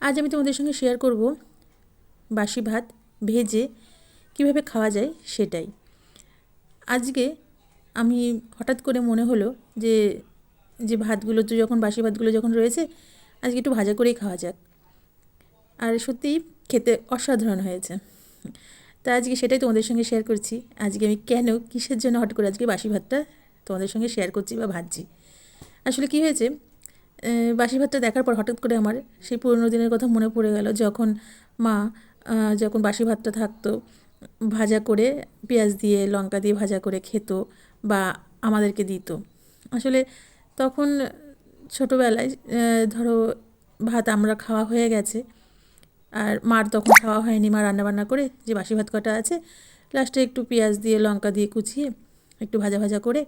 আজ আমি তোমাদের সঙ্গে শেয়ার করব বাসি ভাত ভেজে কীভাবে খাওয়া যায় সেটাই। আজকে আমি হঠাৎ করে মনে হলো যে যে ভাতগুলো তো যখন, বাসি ভাতগুলো যখন রয়েছে, আজকে একটু ভাজা করেই খাওয়া যাক। আর সত্যিই খেতে অসাধারণ হয়েছে। তা আজকে সেটাই তোমাদের সঙ্গে শেয়ার করছি। আজকে আমি কেন, কিসের জন্য হঠাৎ করে আজকে বাসি ভাতটা তোমাদের সঙ্গে শেয়ার করছি বা ভাজছি? আসলে কি হয়েছে বাসি ভাতটা দেখার পর হঠাৎ করে আমার সেই পুরনো দিনের কথা মনে পড়ে গেল যখন মা যখন বাসি ভাতটা থাকতো, ভাজা করে পেঁয়াজ দিয়ে লঙ্কা দিয়ে ভাজা করে খেত বা আমাদেরকে দিত। আসলে তখন ছোটোবেলায় ধরো ভাত আমরা খাওয়া হয়ে গেছে, আর মার তখন খাওয়া হয়নি, মা রান্নাবান্না করে যে বাসি ভাত কটা আছে লাস্টে একটু পেঁয়াজ দিয়ে লঙ্কা দিয়ে কুচিয়ে একটু ভাজা ভাজা করে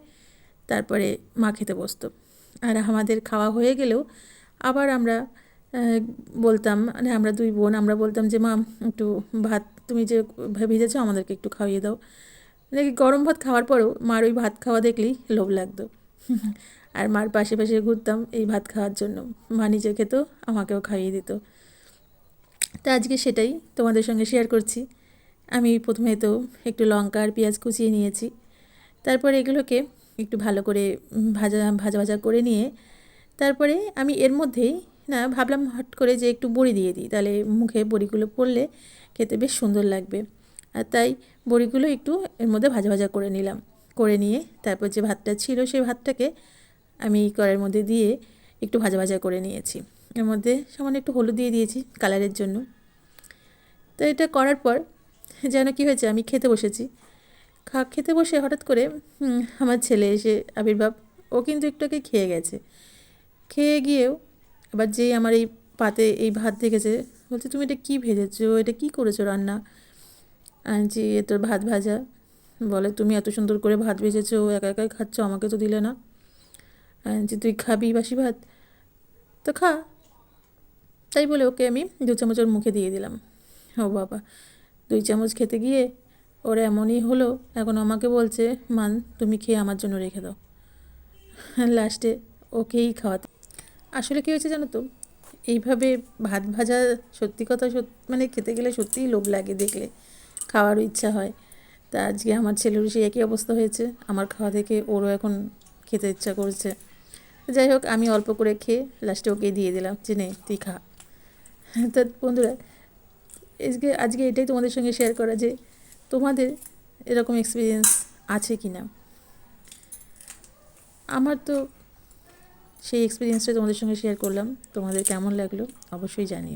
তারপরে মা খেতে বসতো। আর আমাদের খাওয়া হয়ে গেলেও আবার আমরা বলতাম মানে আমরা দুই বোন, আমরা বলতাম যে, মা, একটু ভাত, তুমি যে ভেজেছো আমাদেরকে একটু খাইয়ে দাও। নাকি গরম ভাত খাওয়ার পরেও মার ওই ভাত খাওয়া দেখলেই লোভ লাগতো। আর মার পাশে পাশে ঘুরতাম এই ভাত খাওয়ার জন্য। মা নিজে খেত, আমাকেও খাইয়ে দিত। তা আজকে সেটাই তোমাদের সঙ্গে শেয়ার করছি। আমি প্রথমে তো একটু লঙ্কা আর পেঁয়াজ কুচিয়ে নিয়েছি। তারপর এগুলোকে একটু ভালো করে ভাজা ভাজা ভাজা করে নিয়ে তারপরে আমি এর মধ্যেই, না, ভাবলাম হট করে যে একটু বড়ি দিয়ে দিই। তাহলে মুখে বড়িগুলো পড়লে খেতে বেশ সুন্দর লাগবে। আর তাই বড়িগুলো একটু এর মধ্যে ভাজা ভাজা করে নিলাম। করে নিয়ে তারপর যে ভাতটা ছিল সেই ভাতটাকে আমি কড়াইয়ের মধ্যে দিয়ে একটু ভাজা ভাজা করে নিয়েছি। এর মধ্যে সামান্য একটু হলুদ দিয়ে দিয়েছি কালারের জন্য। তো এটা করার পর যেন কী হয়েছে, আমি খেতে বসেছি। খা খেতে বসে হঠাৎ করে আমার ছেলে এসে আবির্ভাব। ও কিন্তু একটু আগে খেয়ে গেছে। খেয়ে গিয়েও এবার যেই আমার এই পাতে এই ভাত দেখেছে, বলছে, তুমি এটা কী ভেজেছো? এটা কী করেছ রান্না? যে এ তোর ভাত ভাজা। বলে, তুমি এত সুন্দর করে ভাত ভেজেছো, একা একাই খাচ্ছ, আমাকে তো দিলে না। যে তুই খাবি বাসি ভাত? তো খা। তাই বলে ওকে আমি দু চামচ ওর মুখে দিয়ে দিলাম। ও বাবা। দুই চামচ খেতে গিয়ে ওর এমনই হলো, এখন আমাকে বলছে, মান, তুমি খেয়ে আমার জন্য রেখে দাও। লাস্টে ওকেই খাওয়াতে। আসলে কী হয়েছে জানো তো? এইভাবে ভাত ভাজা সত্যি কথা সত্যি মানে খেতে গেলে সত্যিই লোভ লাগে দেখলে। খাওয়ারও ইচ্ছা হয়। তা আজকে আমার ছেলেরও সেই একই অবস্থা হয়েছে। আমার খাওয়া দেখে ওরও এখন খেতে ইচ্ছা করছে। যাই হোক, আমি অল্প করে খেয়ে লাস্টে ওকে দিয়ে দিলাম যে, নে, তুই খা। তা বন্ধুরা, আজকে আজকে এটাই তোমাদের সঙ্গে শেয়ার করা যে তোমাদের এরকম এক্সপিরিয়েন্স আছে কি না আমার তো সেই এক্সপিরিয়েন্সটা তোমাদের সঙ্গে শেয়ার করলাম। তোমাদের কেমন লাগল? অবশ্যই জানিও।